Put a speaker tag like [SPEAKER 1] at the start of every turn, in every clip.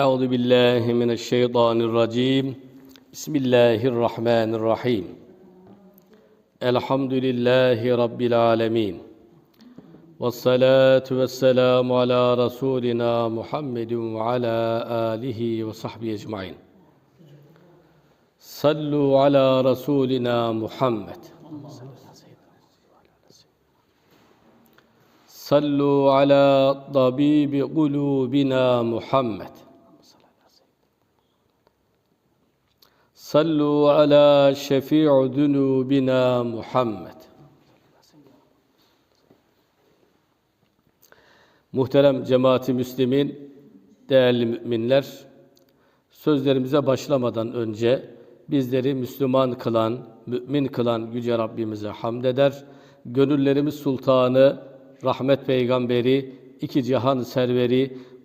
[SPEAKER 1] Euzu billahi mineşşeytanirracim. Bismillahirrahmanirrahim. Elhamdülillahi rabbil alamin. Ves salatu vesselamu ala rasulina Muhammedin ve ala alihi ve sahbihi ecmaîn. Sallu ala rasulina Muhammed. Sallu ala tabibi kulubina Muhammed. Sallu ala şefi'u dunubina Muhammed. Muhterem cemaati Müslümin, değerli müminler, sözlerimize başlamadan önce bizleri Müslüman kılan, mümin kılan Yüce Rabbimize hamd eder. Gönüllerimiz Sultanı, Rahmet Peygamberi, iki cihan serveri,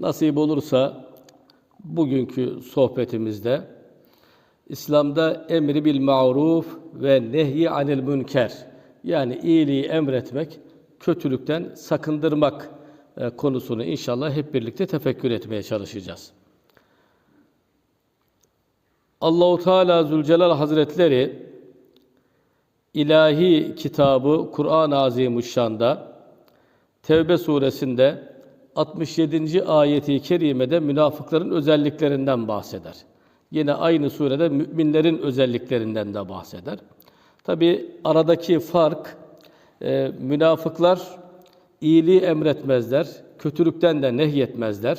[SPEAKER 1] nasip olursa bugünkü sohbetimizde İslam'da emri bil ma'ruf ve nehyi anil münker yani iyiliği emretmek, kötülükten sakındırmak e, konusunu inşallah hep birlikte tefekkür etmeye çalışacağız. Allahu Teala Zülcelal Hazretleri ilahi kitabı Kur'an-ı Azimuşşan'da Tevbe suresinde 67. ayeti kerimede münafıkların özelliklerinden bahseder. Yine aynı surede müminlerin özelliklerinden de bahseder. Tabi aradaki fark e, münafıklar iyiliği emretmezler, kötülükten de nehyetmezler.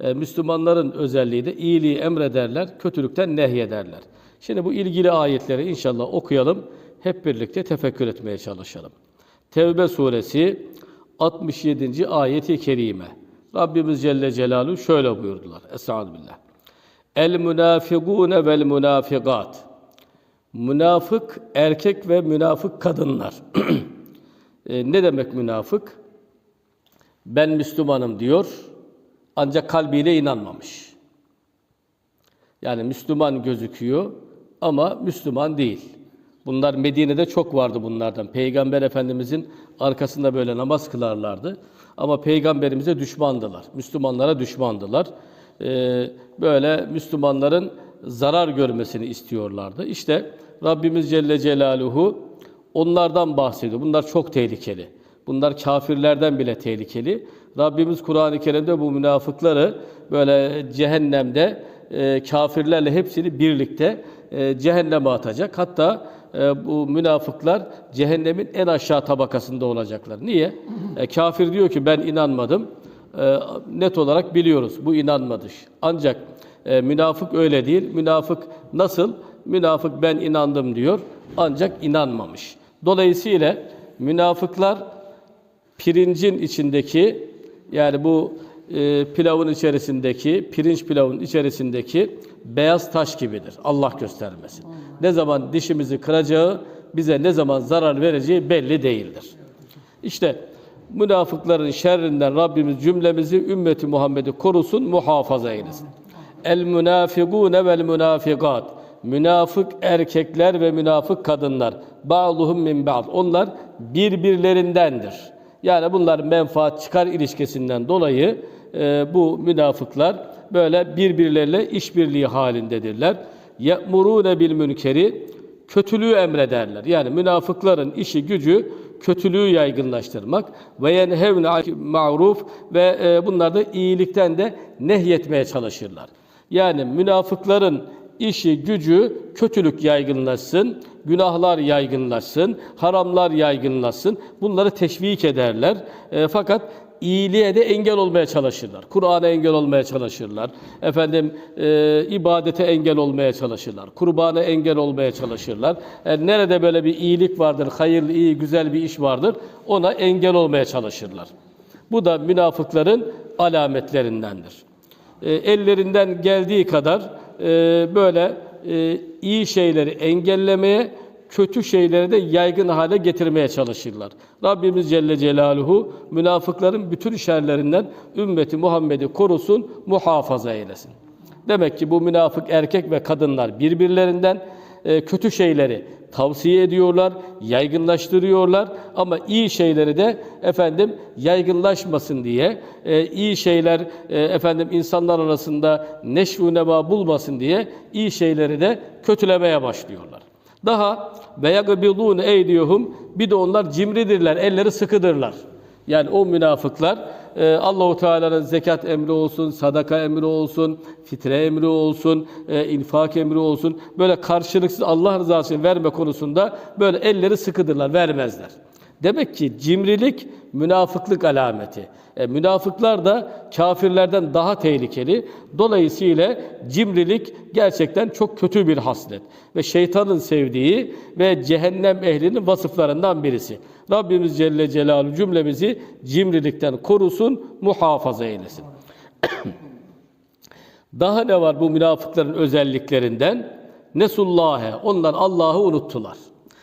[SPEAKER 1] E, Müslümanların özelliği de iyiliği emrederler, kötülükten nehyederler. Şimdi bu ilgili ayetleri inşallah okuyalım, hep birlikte tefekkür etmeye çalışalım. Tevbe suresi 67. ayeti kerime. Rabbimiz Celle Celaluhu şöyle buyurdular. Estağfirullah. El münafikune vel münafikat. Münafık erkek ve münafık kadınlar. e, ne demek münafık? Ben Müslümanım diyor ancak kalbiyle inanmamış. Yani Müslüman gözüküyor ama Müslüman değil. Bunlar Medine'de çok vardı bunlardan. Peygamber Efendimizin arkasında böyle namaz kılarlardı. Ama peygamberimize düşmandılar. Müslümanlara düşmandılar. Ee, böyle Müslümanların zarar görmesini istiyorlardı. İşte Rabbimiz Celle Celaluhu onlardan bahsediyor. Bunlar çok tehlikeli. Bunlar kafirlerden bile tehlikeli. Rabbimiz Kur'an-ı Kerim'de bu münafıkları böyle cehennemde e, kafirlerle hepsini birlikte e, cehenneme atacak. Hatta e, bu münafıklar cehennemin en aşağı tabakasında olacaklar. Niye? E, kafir diyor ki ben inanmadım. E, net olarak biliyoruz bu inanmadı. Ancak e, münafık öyle değil. Münafık nasıl? Münafık ben inandım diyor. Ancak inanmamış. Dolayısıyla münafıklar pirincin içindeki yani bu e, pilavın içerisindeki, pirinç pilavın içerisindeki beyaz taş gibidir. Allah göstermesin. Ne zaman dişimizi kıracağı, bize ne zaman zarar vereceği belli değildir. İşte münafıkların şerrinden Rabbimiz cümlemizi ümmeti Muhammed'i korusun, muhafaza eylesin. El münafikune vel münafikat. Münafık erkekler ve münafık kadınlar. Ba'duhum min ba'd. Onlar birbirlerindendir. Yani bunlar menfaat çıkar ilişkisinden dolayı e, bu münafıklar böyle birbirleriyle işbirliği halindedirler. Ye'murûne bil münkeri kötülüğü emrederler. Yani münafıkların işi gücü kötülüğü yaygınlaştırmak ve yenhevne ma'ruf ve e, bunlar da iyilikten de nehyetmeye çalışırlar. Yani münafıkların işi gücü kötülük yaygınlaşsın, günahlar yaygınlaşsın, haramlar yaygınlaşsın. Bunları teşvik ederler. E, fakat iyiliğe de engel olmaya çalışırlar. Kur'an'a engel olmaya çalışırlar. Efendim e, ibadete engel olmaya çalışırlar. Kurbana engel olmaya çalışırlar. Yani nerede böyle bir iyilik vardır, hayırlı, iyi, güzel bir iş vardır, ona engel olmaya çalışırlar. Bu da münafıkların alametlerindendir. e, ellerinden geldiği kadar e, böyle e, iyi şeyleri engellemeye, kötü şeyleri de yaygın hale getirmeye çalışırlar. Rabbimiz Celle Celaluhu münafıkların bütün şerlerinden ümmeti Muhammed'i korusun, muhafaza eylesin. Demek ki bu münafık erkek ve kadınlar birbirlerinden kötü şeyleri tavsiye ediyorlar, yaygınlaştırıyorlar ama iyi şeyleri de efendim yaygınlaşmasın diye, e, iyi şeyler e, efendim insanlar arasında neşvu neba bulmasın diye iyi şeyleri de kötülemeye başlıyorlar. Daha ve yagbidun eydiyuhum bir de onlar cimridirler, elleri sıkıdırlar. Yani o münafıklar e, Allahu Teala'nın zekat emri olsun, sadaka emri olsun, fitre emri olsun, e, infak emri olsun. Böyle karşılıksız Allah rızası için verme konusunda böyle elleri sıkıdırlar, vermezler. Demek ki cimrilik münafıklık alameti. E, münafıklar da kafirlerden daha tehlikeli. Dolayısıyla cimrilik gerçekten çok kötü bir haslet ve şeytanın sevdiği ve cehennem ehlinin vasıflarından birisi. Rabbimiz Celle Celaluhu cümlemizi cimrilikten korusun, muhafaza eylesin. Daha ne var bu münafıkların özelliklerinden? Nesullâhe, onlar Allah'ı unuttular.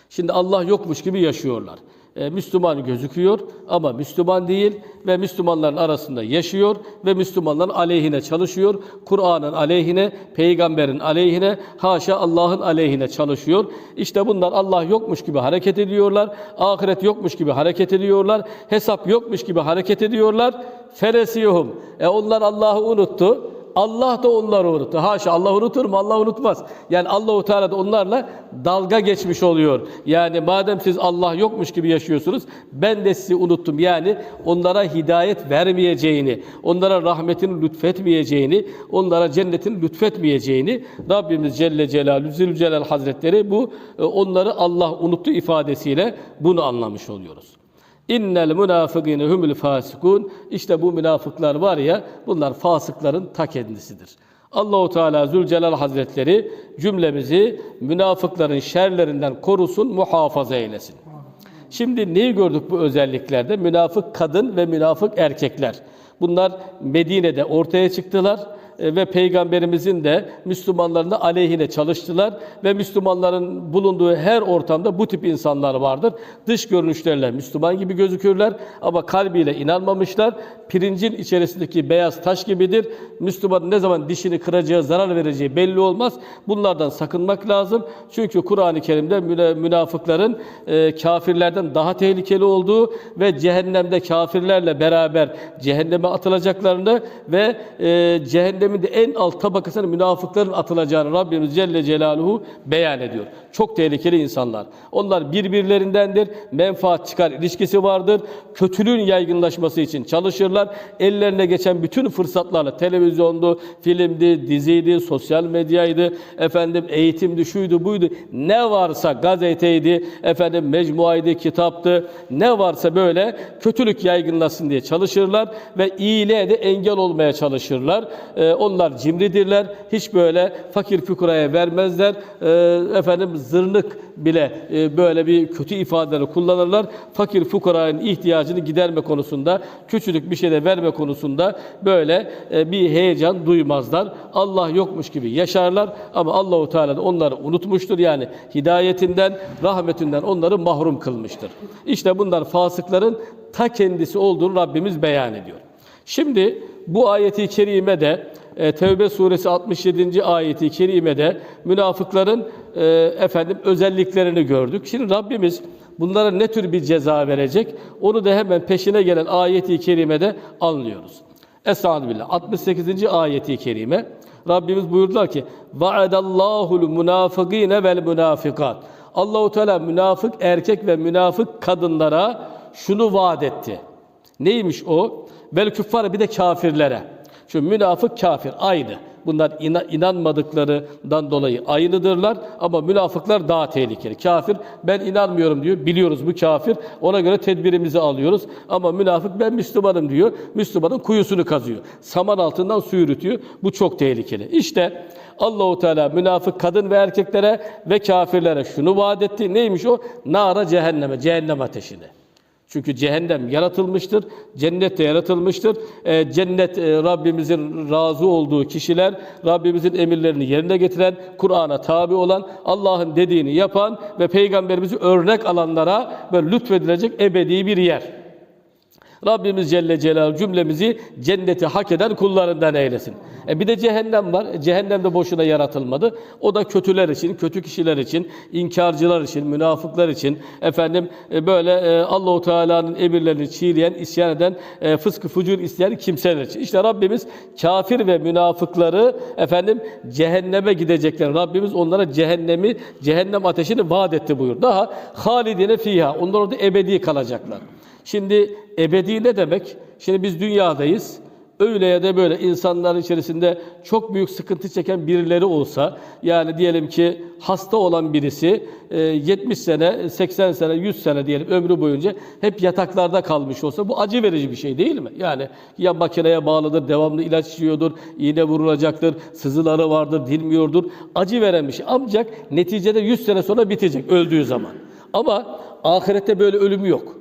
[SPEAKER 1] Şimdi Allah yokmuş gibi yaşıyorlar. E, Müslüman gözüküyor ama Müslüman değil ve Müslümanların arasında yaşıyor ve Müslümanların aleyhine çalışıyor. Kur'an'ın aleyhine, peygamberin aleyhine, haşa Allah'ın aleyhine çalışıyor. İşte bunlar Allah yokmuş gibi hareket ediyorlar. Ahiret yokmuş gibi hareket ediyorlar. Hesap yokmuş gibi hareket ediyorlar. Feresiyuhum. E onlar Allah'ı unuttu. Allah da onları unuttu. Haşa Allah unutur mu? Allah unutmaz. Yani Allahu Teala da onlarla dalga geçmiş oluyor. Yani madem siz Allah yokmuş gibi yaşıyorsunuz, ben de sizi unuttum. Yani onlara hidayet vermeyeceğini, onlara rahmetini lütfetmeyeceğini, onlara cennetini lütfetmeyeceğini Rabbimiz Celle Celaluhu Zülcelal Hazretleri bu e, onları Allah unuttu ifadesiyle bunu anlamış oluyoruz. İnnel münafıkîne humul fasikun. İşte bu münafıklar var ya, bunlar fasıkların ta kendisidir. Allahu Teala Zülcelal Hazretleri cümlemizi münafıkların şerlerinden korusun, muhafaza eylesin. Şimdi neyi gördük bu özelliklerde? Münafık kadın ve münafık erkekler. Bunlar Medine'de ortaya çıktılar ve peygamberimizin de Müslümanların da aleyhine çalıştılar ve Müslümanların bulunduğu her ortamda bu tip insanlar vardır. Dış görünüşlerle Müslüman gibi gözükürler ama kalbiyle inanmamışlar. Pirincin içerisindeki beyaz taş gibidir. Müslümanın ne zaman dişini kıracağı, zarar vereceği belli olmaz. Bunlardan sakınmak lazım. Çünkü Kur'an-ı Kerim'de müna- münafıkların e, kafirlerden daha tehlikeli olduğu ve cehennemde kafirlerle beraber cehenneme atılacaklarını ve e, cehennemin de en alt tabakasına münafıkların atılacağını Rabbimiz Celle Celaluhu beyan ediyor. Çok tehlikeli insanlar. Onlar birbirlerindendir. Menfaat çıkar ilişkisi vardır. Kötülüğün yaygınlaşması için çalışırlar. Ellerine geçen bütün fırsatlarla televizyondu, filmdi, diziydi, sosyal medyaydı, efendim eğitimdi, şuydu, buydu. Ne varsa gazeteydi, efendim mecmuaydı, kitaptı. Ne varsa böyle kötülük yaygınlaşsın diye çalışırlar ve iyiliğe de engel olmaya çalışırlar. Ee, onlar cimridirler. Hiç böyle fakir fukuraya vermezler. Ee, efendim zırnık bile e, böyle bir kötü ifadeleri kullanırlar. Fakir fukaranın ihtiyacını giderme konusunda, küçücük bir şeyde verme konusunda böyle e, bir heyecan duymazlar. Allah yokmuş gibi yaşarlar ama Allahu Teala da onları unutmuştur. Yani hidayetinden, rahmetinden onları mahrum kılmıştır. İşte bunlar fasıkların ta kendisi olduğunu Rabbimiz beyan ediyor. Şimdi bu ayeti kerimede e, Tevbe suresi 67. ayeti kerimede münafıkların e, efendim özelliklerini gördük. Şimdi Rabbimiz bunlara ne tür bir ceza verecek? Onu da hemen peşine gelen ayeti kerimede anlıyoruz. Estağfirullah. 68. ayeti kerime Rabbimiz buyurdular ki: "Va'adallahu'l münafıkîne vel münafikat." Allahu Teala münafık erkek ve münafık kadınlara şunu vaat etti. Neymiş o? Vel küffar bir de kafirlere. Çünkü münafık kafir aynı. Bunlar ina- inanmadıklarından dolayı aynıdırlar ama münafıklar daha tehlikeli. Kafir ben inanmıyorum diyor. Biliyoruz bu kafir. Ona göre tedbirimizi alıyoruz. Ama münafık ben Müslümanım diyor. Müslümanın kuyusunu kazıyor. Saman altından su yürütüyor. Bu çok tehlikeli. İşte Allahu Teala münafık kadın ve erkeklere ve kafirlere şunu vaat etti. Neymiş o? Nara cehenneme, cehennem ateşini. Çünkü cehennem yaratılmıştır, cennet de yaratılmıştır. Ee, cennet e, Rabbimizin razı olduğu kişiler, Rabbimizin emirlerini yerine getiren, Kur'an'a tabi olan, Allah'ın dediğini yapan ve Peygamberimizi örnek alanlara böyle lütfedilecek ebedi bir yer. Rabbimiz Celle Celal cümlemizi cenneti hak eden kullarından eylesin. E bir de cehennem var. Cehennem de boşuna yaratılmadı. O da kötüler için, kötü kişiler için, inkarcılar için, münafıklar için, efendim e, böyle e, Allahu Teala'nın emirlerini çiğneyen, isyan eden, e, fıskı fucur isteyen kimseler için. İşte Rabbimiz kafir ve münafıkları efendim cehenneme gidecekler. Rabbimiz onlara cehennemi, cehennem ateşini vaat etti buyur. Daha halidine fiha. Onlar orada ebedi kalacaklar. Şimdi ebedi ne demek? Şimdi biz dünyadayız. Öyle ya da böyle insanlar içerisinde çok büyük sıkıntı çeken birileri olsa, yani diyelim ki hasta olan birisi e, 70 sene, 80 sene, 100 sene diyelim ömrü boyunca hep yataklarda kalmış olsa bu acı verici bir şey değil mi? Yani ya makineye bağlıdır, devamlı ilaç yiyordur, iğne vurulacaktır, sızıları vardır, dinmiyordur. Acı veren bir şey. Ancak neticede 100 sene sonra bitecek öldüğü zaman. Ama ahirette böyle ölüm yok.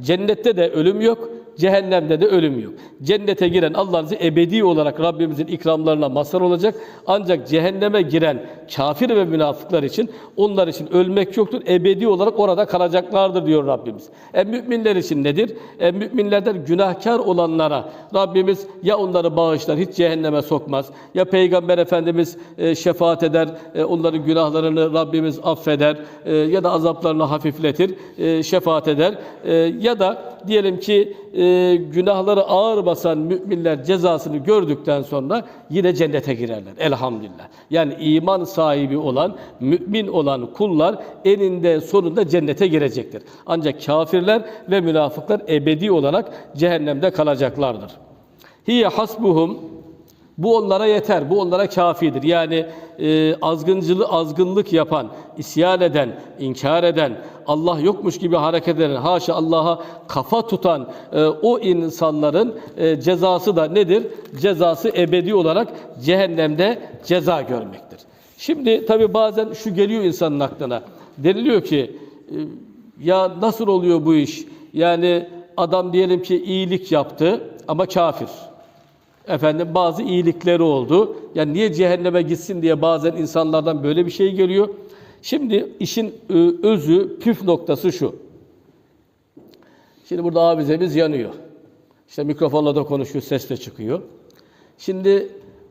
[SPEAKER 1] Cennette de ölüm yok, cehennemde de ölüm yok. Cennete giren Allah'ın ebedi olarak Rabbimizin ikramlarına mazhar olacak. Ancak cehenneme giren kafir ve münafıklar için onlar için ölmek yoktur. Ebedi olarak orada kalacaklardır diyor Rabbimiz. E müminler için nedir? E müminlerden günahkar olanlara Rabbimiz ya onları bağışlar, hiç cehenneme sokmaz. Ya Peygamber Efendimiz e, şefaat eder, e, onların günahlarını Rabbimiz affeder e, ya da azaplarını hafifletir, e, şefaat eder. E, ya da diyelim ki e, günahları ağır basan müminler cezasını gördükten sonra yine cennete girerler. Elhamdülillah. Yani iman sahibi olan, mümin olan kullar eninde sonunda cennete girecektir. Ancak kafirler ve münafıklar ebedi olarak cehennemde kalacaklardır. Hiye hasbuhum bu onlara yeter, bu onlara kafidir. Yani e, azgıncılığı, azgınlık yapan, isyan eden, inkar eden, Allah yokmuş gibi hareket eden, haşa Allah'a kafa tutan e, o insanların e, cezası da nedir? Cezası ebedi olarak cehennemde ceza görmektir. Şimdi tabi bazen şu geliyor insanın aklına. Deniliyor ki e, ya nasıl oluyor bu iş? Yani adam diyelim ki iyilik yaptı ama kafir. Efendim bazı iyilikleri oldu. Yani niye cehenneme gitsin diye bazen insanlardan böyle bir şey geliyor. Şimdi işin e, özü, püf noktası şu. Şimdi burada abizemiz yanıyor. İşte mikrofonla da konuşuyor, ses de çıkıyor. Şimdi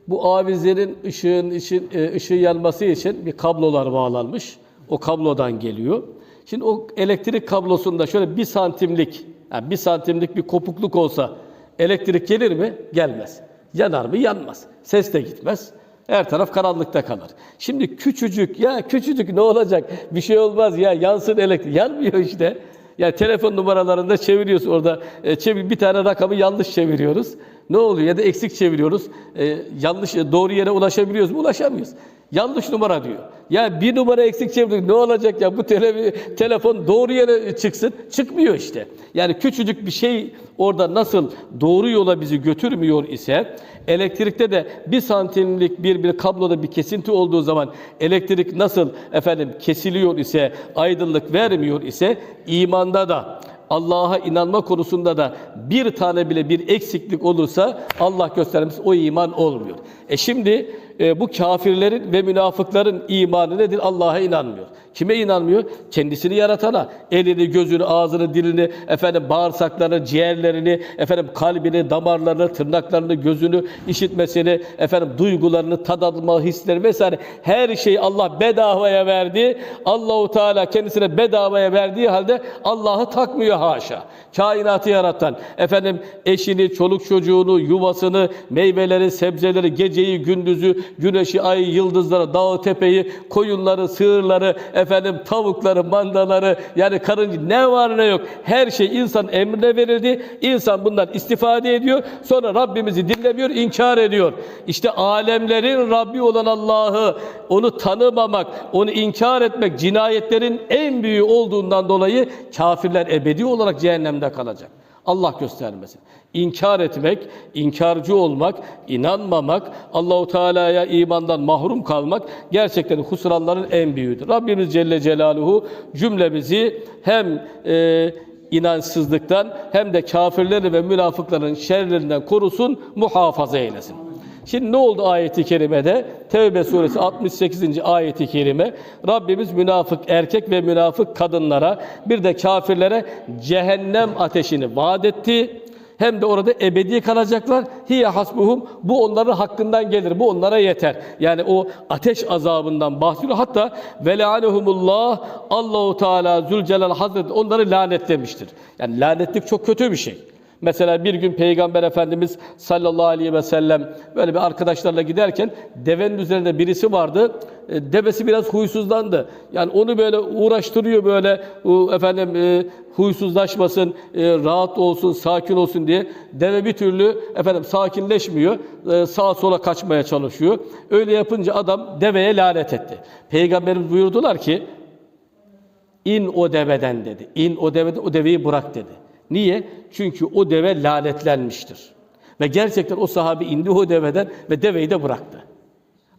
[SPEAKER 1] bu avizlerin ışığın için e, ışığı yanması için bir kablolar bağlanmış. O kablodan geliyor. Şimdi o elektrik kablosunda şöyle bir santimlik, yani bir santimlik bir kopukluk olsa elektrik gelir mi? Gelmez. Yanar mı? Yanmaz. Ses de gitmez. Her taraf karanlıkta kalır. Şimdi küçücük, ya küçücük ne olacak? Bir şey olmaz ya yansın elektrik. Yanmıyor işte. Yani telefon numaralarında çeviriyoruz orada. E, çevir, bir tane rakamı yanlış çeviriyoruz. Ne oluyor? Ya da eksik çeviriyoruz. E, yanlış, e, doğru yere ulaşabiliyoruz mu? Ulaşamıyoruz. Yanlış numara diyor. Ya bir numara eksik çevirdik ne olacak ya bu tele, telefon doğru yere çıksın. Çıkmıyor işte. Yani küçücük bir şey orada nasıl doğru yola bizi götürmüyor ise elektrikte de bir santimlik bir bir kabloda bir kesinti olduğu zaman elektrik nasıl efendim kesiliyor ise aydınlık vermiyor ise imanda da Allah'a inanma konusunda da bir tane bile bir eksiklik olursa Allah göstermesi o iman olmuyor. E şimdi e, bu kafirlerin ve münafıkların imanı nedir? Allah'a inanmıyor. Kime inanmıyor? Kendisini yaratana. Elini, gözünü, ağzını, dilini, efendim bağırsaklarını, ciğerlerini, efendim kalbini, damarlarını, tırnaklarını, gözünü, işitmesini, efendim duygularını, tad alma, hisleri vesaire her şeyi Allah bedavaya verdi. Allahu Teala kendisine bedavaya verdiği halde Allah'ı takmıyor haşa. Kainatı yaratan, efendim eşini, çoluk çocuğunu, yuvasını, meyveleri, sebzeleri, geceyi, gündüzü, güneşi, ayı, yıldızları, dağı, tepeyi, koyunları, sığırları, efendim tavukları, mandaları, yani karınca ne var ne yok her şey insan emrine verildi. İnsan bundan istifade ediyor. Sonra Rabbimizi dinlemiyor, inkar ediyor. İşte alemlerin Rabbi olan Allah'ı onu tanımamak, onu inkar etmek cinayetlerin en büyüğü olduğundan dolayı kafirler ebedi olarak cehennemde kalacak. Allah göstermesin. İnkar etmek, inkarcı olmak, inanmamak, Allahu Teala'ya imandan mahrum kalmak gerçekten husranların en büyüğüdür. Rabbimiz Celle Celaluhu cümlemizi hem e, inançsızlıktan hem de kafirleri ve münafıkların şerlerinden korusun, muhafaza eylesin. Şimdi ne oldu ayeti kerimede? Tevbe suresi 68. ayeti kerime Rabbimiz münafık erkek ve münafık kadınlara bir de kafirlere cehennem ateşini vaat etti. Hem de orada ebedi kalacaklar. Hiye hasbuhum. Bu onların hakkından gelir. Bu onlara yeter. Yani o ateş azabından bahsediyor. Hatta ve lanehumullah Allahu Teala Zülcelal Hazretleri onları lanetlemiştir. Yani lanetlik çok kötü bir şey. Mesela bir gün Peygamber Efendimiz sallallahu aleyhi ve sellem böyle bir arkadaşlarla giderken devenin üzerinde birisi vardı. E, Devesi biraz huysuzlandı. Yani onu böyle uğraştırıyor böyle efendim e, huysuzlaşmasın, e, rahat olsun, sakin olsun diye. Deve bir türlü efendim sakinleşmiyor. Sağa sola kaçmaya çalışıyor. Öyle yapınca adam deveye lanet etti. Peygamberimiz buyurdular ki İn o deveden dedi. İn o deveden o deveyi bırak dedi. Niye? Çünkü o deve lanetlenmiştir. Ve gerçekten o sahabe indi o deveden ve deveyi de bıraktı.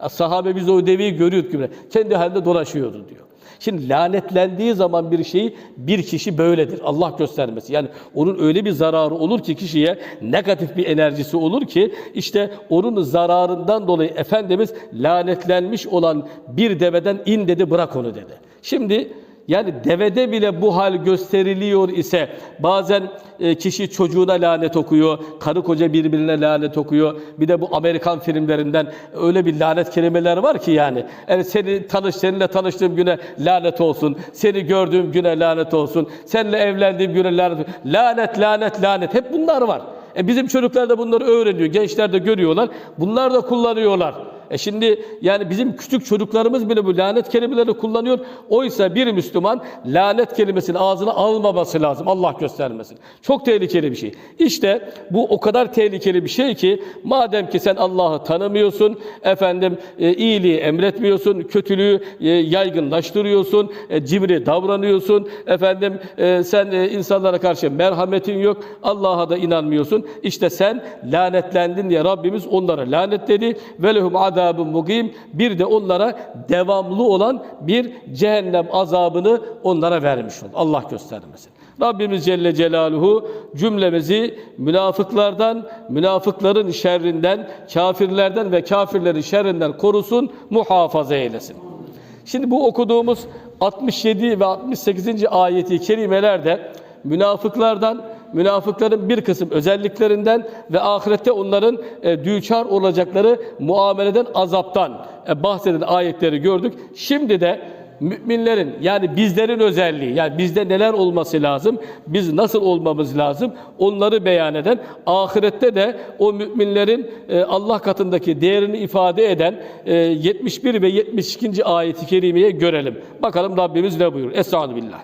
[SPEAKER 1] Sahabe biz o deveyi görüyorduk gibi. Kendi halinde dolaşıyordu diyor. Şimdi lanetlendiği zaman bir şeyi bir kişi böyledir. Allah göstermesi. Yani onun öyle bir zararı olur ki kişiye negatif bir enerjisi olur ki işte onun zararından dolayı Efendimiz lanetlenmiş olan bir deveden in dedi bırak onu dedi. Şimdi yani devede bile bu hal gösteriliyor ise bazen e, kişi çocuğuna lanet okuyor, karı koca birbirine lanet okuyor. Bir de bu Amerikan filmlerinden öyle bir lanet kelimeler var ki yani. Evet seni tanış, seninle tanıştığım güne lanet olsun. Seni gördüğüm güne lanet olsun. Seninle evlendiğim güne lanet olsun. Lanet, lanet, lanet. Hep bunlar var. E bizim çocuklar da bunları öğreniyor. Gençler de görüyorlar. Bunlar da kullanıyorlar. E şimdi yani bizim küçük çocuklarımız bile bu lanet kelimeleri kullanıyor. Oysa bir Müslüman lanet kelimesini ağzına almaması lazım. Allah göstermesin. Çok tehlikeli bir şey. İşte bu o kadar tehlikeli bir şey ki madem ki sen Allah'ı tanımıyorsun, efendim e, iyiliği emretmiyorsun, kötülüğü e, yaygınlaştırıyorsun, e, cimri davranıyorsun, efendim e, sen e, insanlara karşı merhametin yok, Allah'a da inanmıyorsun. İşte sen lanetlendin diye Rabbimiz onlara lanetledi. Ve lehum azabun mugim. Bir de onlara devamlı olan bir cehennem azabını onlara vermiş oldu. Allah göstermesin. Rabbimiz Celle Celaluhu cümlemizi münafıklardan, münafıkların şerrinden, kafirlerden ve kafirlerin şerrinden korusun, muhafaza eylesin. Şimdi bu okuduğumuz 67 ve 68. ayeti kerimelerde münafıklardan, münafıkların bir kısım özelliklerinden ve ahirette onların e, düçar olacakları muameleden, azaptan e, bahseden ayetleri gördük. Şimdi de müminlerin yani bizlerin özelliği yani bizde neler olması lazım, biz nasıl olmamız lazım onları beyan eden ahirette de o müminlerin e, Allah katındaki değerini ifade eden e, 71 ve 72. ayeti kerimeye görelim. Bakalım Rabbimiz ne buyuruyor? Estağfirullah.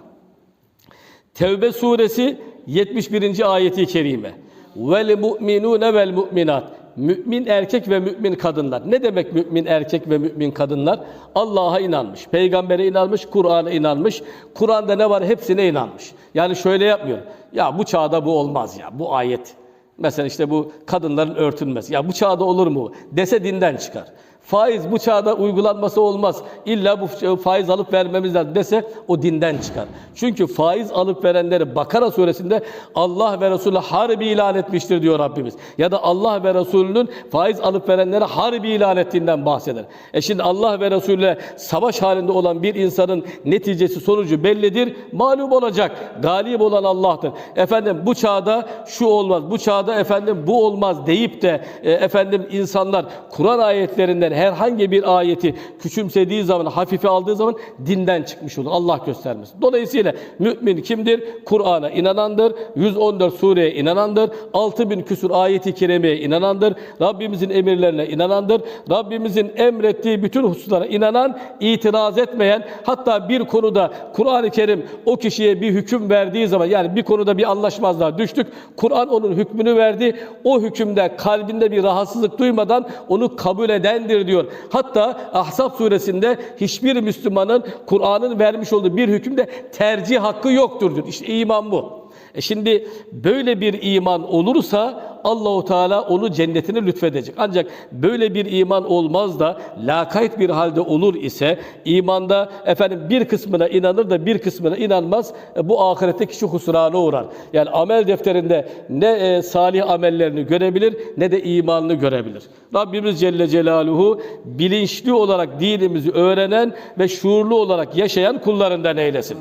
[SPEAKER 1] Tevbe suresi 71. ayeti kerime. Vel mu'minune vel mu'minat. Mümin erkek ve mümin kadınlar. Ne demek mümin erkek ve mümin kadınlar? Allah'a inanmış, peygambere inanmış, Kur'an'a inanmış. Kur'an'da ne var hepsine inanmış. Yani şöyle yapmıyor. Ya bu çağda bu olmaz ya. Bu ayet. Mesela işte bu kadınların örtünmesi. Ya bu çağda olur mu? Dese dinden çıkar. Faiz bu çağda uygulanması olmaz. İlla bu faiz alıp vermemiz lazım dese o dinden çıkar. Çünkü faiz alıp verenleri Bakara suresinde Allah ve Resulü harbi ilan etmiştir diyor Rabbimiz. Ya da Allah ve Resulünün faiz alıp verenlere harbi ilan ettiğinden bahseder. E şimdi Allah ve Resulüne savaş halinde olan bir insanın neticesi sonucu bellidir. Mağlup olacak. Galip olan Allah'tır. Efendim bu çağda şu olmaz, bu çağda efendim bu olmaz deyip de e, efendim insanlar Kur'an ayetlerinden herhangi bir ayeti küçümsediği zaman, hafife aldığı zaman dinden çıkmış olur. Allah göstermesin. Dolayısıyla mümin kimdir? Kur'an'a inanandır. 114 sureye inanandır. 6000 küsur ayeti kerimeye inanandır. Rabbimizin emirlerine inanandır. Rabbimizin emrettiği bütün hususlara inanan, itiraz etmeyen, hatta bir konuda Kur'an-ı Kerim o kişiye bir hüküm verdiği zaman yani bir konuda bir anlaşmazlığa düştük. Kur'an onun hükmünü verdi. O hükümde kalbinde bir rahatsızlık duymadan onu kabul edendir diyor. Hatta Ahzab suresinde hiçbir Müslümanın Kur'an'ın vermiş olduğu bir hükümde tercih hakkı yoktur diyor. İşte iman bu. E şimdi böyle bir iman olursa Allahu Teala onu cennetine lütfedecek. Ancak böyle bir iman olmaz da lakayt bir halde olur ise imanda efendim bir kısmına inanır da bir kısmına inanmaz. E, bu ahirette kişi husrana uğrar. Yani amel defterinde ne e, salih amellerini görebilir ne de imanını görebilir. Rabbimiz Celle Celaluhu bilinçli olarak dinimizi öğrenen ve şuurlu olarak yaşayan kullarından eylesin.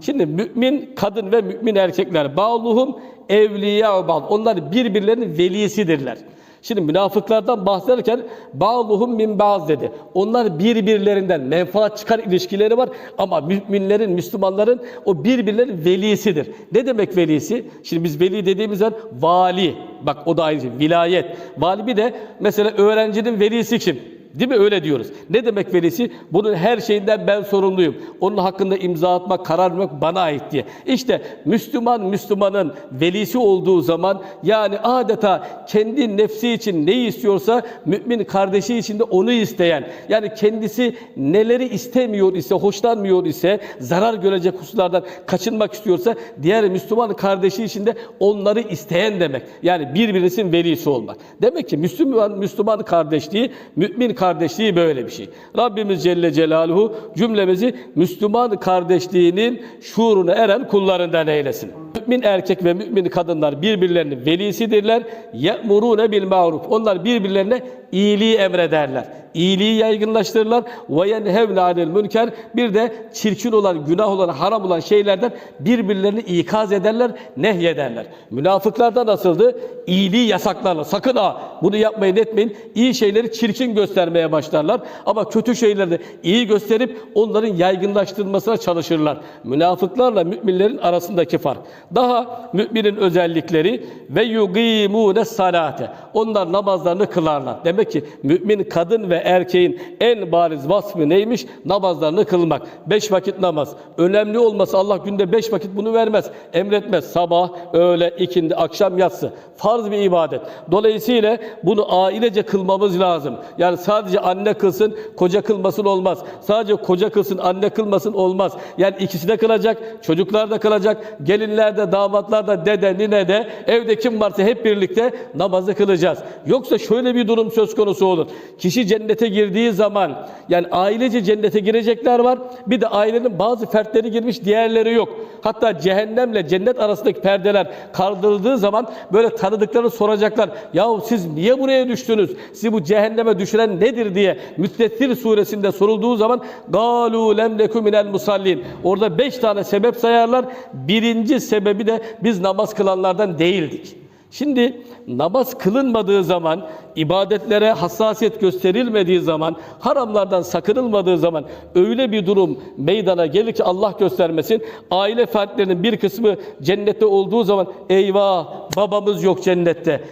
[SPEAKER 1] Şimdi mümin kadın ve mümin erkekler bağluhum evliya bal. Onlar birbirlerinin velisidirler. Şimdi münafıklardan bahsederken bağluhum min baz dedi. Onlar birbirlerinden menfaat çıkar ilişkileri var ama müminlerin, Müslümanların o birbirlerinin velisidir. Ne demek velisi? Şimdi biz veli dediğimiz zaman vali. Bak o da aynı şey. Vilayet. Vali bir de mesela öğrencinin velisi kim? Değil mi? Öyle diyoruz. Ne demek velisi? Bunun her şeyinden ben sorumluyum. Onun hakkında imza atmak, karar vermek bana ait diye. İşte Müslüman Müslümanın velisi olduğu zaman yani adeta kendi nefsi için ne istiyorsa mümin kardeşi için de onu isteyen. Yani kendisi neleri istemiyor ise, hoşlanmıyor ise, zarar görecek hususlardan kaçınmak istiyorsa diğer Müslüman kardeşi için de onları isteyen demek. Yani birbirinizin velisi olmak. Demek ki Müslüman Müslüman kardeşliği, mümin kardeşliği böyle bir şey. Rabbimiz Celle Celaluhu cümlemizi Müslüman kardeşliğinin şuuruna eren kullarından eylesin. Mümin erkek ve mümin kadınlar birbirlerinin velisidirler. Ye'murune bil ma'ruf. Onlar birbirlerine iyiliği emrederler. İyiliği yaygınlaştırırlar. Ve yenhevne anil münker. Bir de çirkin olan, günah olan, haram olan şeylerden birbirlerini ikaz ederler, nehyederler. Münafıklarda nasıldı? İyiliği yasaklarlar. Sakın ha bunu yapmayın etmeyin. İyi şeyleri çirkin göstermeye başlarlar. Ama kötü şeyleri de iyi gösterip onların yaygınlaştırılmasına çalışırlar. Münafıklarla müminlerin arasındaki fark. Daha müminin özellikleri ve yugimune salate. Onlar namazlarını kılarlar. Demek ki mümin kadın ve erkeğin en bariz vasfı neymiş? Namazlarını kılmak. Beş vakit namaz. Önemli olması Allah günde beş vakit bunu vermez. Emretmez. Sabah, öğle, ikindi, akşam, yatsı. Farz bir ibadet. Dolayısıyla bunu ailece kılmamız lazım. Yani sadece anne kılsın, koca kılmasın olmaz. Sadece koca kılsın, anne kılmasın olmaz. Yani ikisi de kılacak, çocuklar da kılacak, gelinler de, damatlar da, dede, nine de, evde kim varsa hep birlikte namazı kılacağız. Yoksa şöyle bir durum söz konusu olur. Kişi cennete girdiği zaman, yani ailece cennete girecekler var, bir de ailenin bazı fertleri girmiş, diğerleri yok. Hatta cehennemle cennet arasındaki perdeler kaldırıldığı zaman böyle tanıdıklarını soracaklar. Yahu siz niye buraya düştünüz? Sizi bu cehenneme düşüren nedir diye Müddessir suresinde sorulduğu zaman galu lem neku minel musallin. Orada beş tane sebep sayarlar. Birinci sebebi de biz namaz kılanlardan değildik. Şimdi namaz kılınmadığı zaman, ibadetlere hassasiyet gösterilmediği zaman, haramlardan sakınılmadığı zaman öyle bir durum meydana gelir ki Allah göstermesin. Aile fertlerinin bir kısmı cennette olduğu zaman eyvah babamız yok cennette.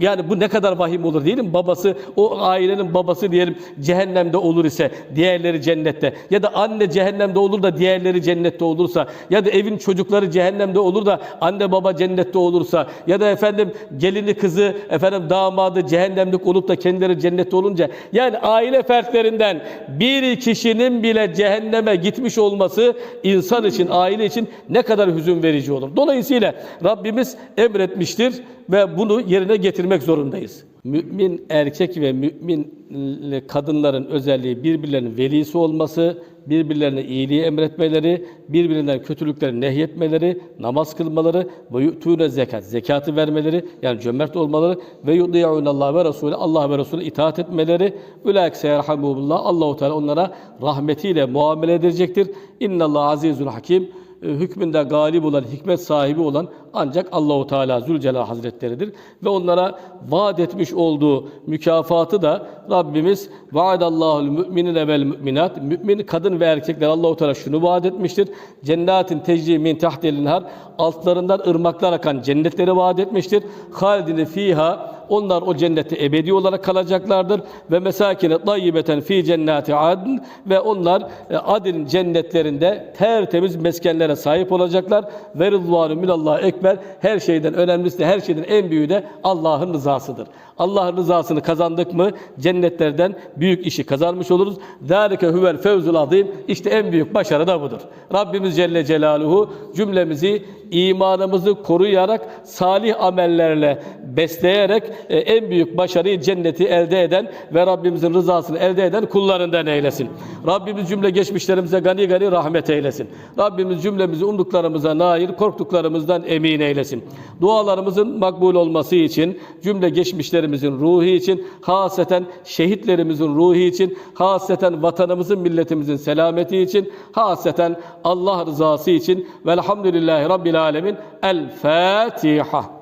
[SPEAKER 1] Yani bu ne kadar vahim olur mi? Babası, o ailenin babası diyelim cehennemde olur ise diğerleri cennette. Ya da anne cehennemde olur da diğerleri cennette olursa. Ya da evin çocukları cehennemde olur da anne baba cennette olursa. Ya da efendim gelini kızı, efendim damadı cehennemlik olup da kendileri cennette olunca. Yani aile fertlerinden bir kişinin bile cehenneme gitmiş olması insan için, aile için ne kadar hüzün verici olur. Dolayısıyla Rabbimiz emretmiştir ve bunu yerine getirmek zorundayız. Mümin erkek ve mümin kadınların özelliği birbirlerinin velisi olması, birbirlerine iyiliği emretmeleri, birbirinden kötülükleri nehyetmeleri, namaz kılmaları ve yu'tûne zekat, zekatı vermeleri, yani cömert olmaları ve yu'dî'ûnallâh ve Resulü, Allah ve Resulü itaat etmeleri, ulaik seyerhamûmullah, Allahu Teala onlara rahmetiyle muamele edecektir. İnnallâh azîzul hakim hükmünde galip olan, hikmet sahibi olan ancak Allahu Teala Zülcelal Hazretleridir ve onlara vaat etmiş olduğu mükafatı da Rabbimiz vaadallahu'l müminine vel müminat mümin kadın ve erkekler Allahu Teala şunu vaat etmiştir. Cennetin tecri min tahtil altlarından ırmaklar akan cennetleri vaat etmiştir. Halidine fiha onlar o cennette ebedi olarak kalacaklardır ve mesakine tayyibeten fi cennati adn ve onlar e, adın cennetlerinde tertemiz meskenlere sahip olacaklar. Ve rızvanu minallah ekber. Her şeyden önemlisi de her şeyden en büyüğü de Allah'ın rızasıdır. Allah'ın rızasını kazandık mı cennetlerden büyük işi kazanmış oluruz. Zâlike huvel fevzul azim. İşte en büyük başarı da budur. Rabbimiz Celle Celaluhu cümlemizi imanımızı koruyarak salih amellerle besleyerek en büyük başarıyı cenneti elde eden ve Rabbimizin rızasını elde eden kullarından eylesin. Rabbimiz cümle geçmişlerimize gani gani rahmet eylesin. Rabbimiz cümlemizi umduklarımıza nail, korktuklarımızdan emin eylesin. Dualarımızın makbul olması için, cümle geçmişlerimizin ruhu için, haseten şehitlerimizin ruhu için, haseten vatanımızın, milletimizin selameti için, haseten Allah rızası için velhamdülillahi rabbil alemin. El Fatiha.